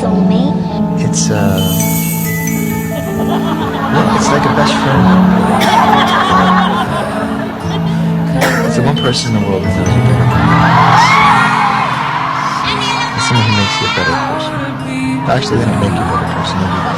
Soulmate? It's uh, it's like a best friend. It's the one person in the world that knows you better than. It's someone who makes you a better person. Actually, they don't make you a better person.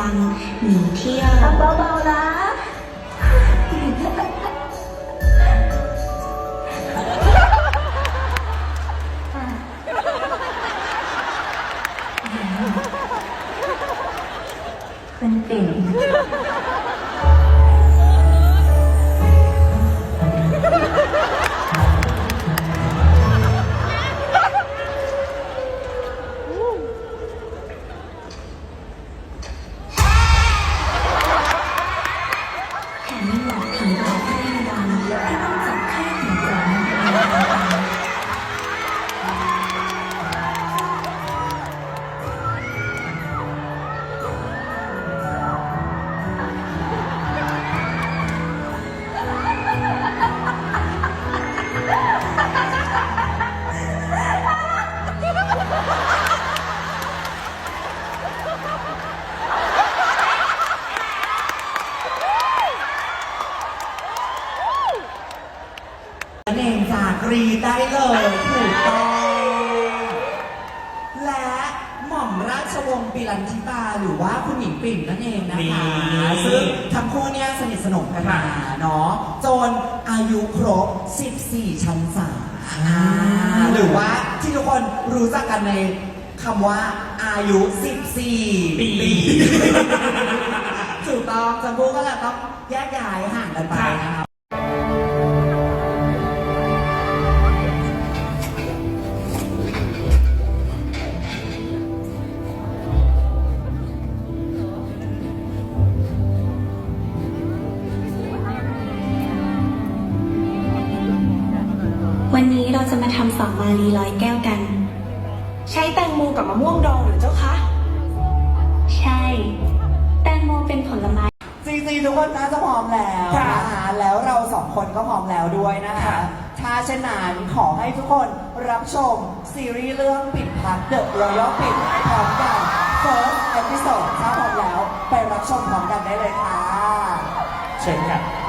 วังหนีเที่ยวเบาๆนะเป็นปิ่นแกกรีดได้เลยถูกต้องและหม่อมราชวงศ์ปิรันธิตาหรือว่าคุณหญิงปิ่นนั่นเองนะคะซึ่งทั้งคู่เนี่ยสนิทสนมกันมาเนาะจนอายุครบ 14 ชั้นสามอ่าหรือว่าที่ทุกคนรู้จักกันในคำว่าอายุ 14 ปี ถูกต้องจังคู่ก็เลยต้องแยกย้ายห่างกันไปนะคะ เราจะมาทำสองมาลีร้อยแก้วกัน ใช้แตงโมกับมะม่วงดองหรือเจ้าคะ ใช่ แตงโมเป็นผลไม้ จริงๆทุกคนน่าจะพร้อมแล้วค่ะ นะคะแล้วเราสองคนก็พร้อมแล้วด้วยนะคะค่ะถ้าเช่นนั้นขอให้ทุกคนรับชมซีรีส์เรื่องปิดพักเดอะรอยัลปิดพร้อมกัน first episode ถ้าพร้อมแล้ว ไปรับชมพร้อมกันได้เลยค่ะ เชิญค่ะ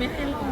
también el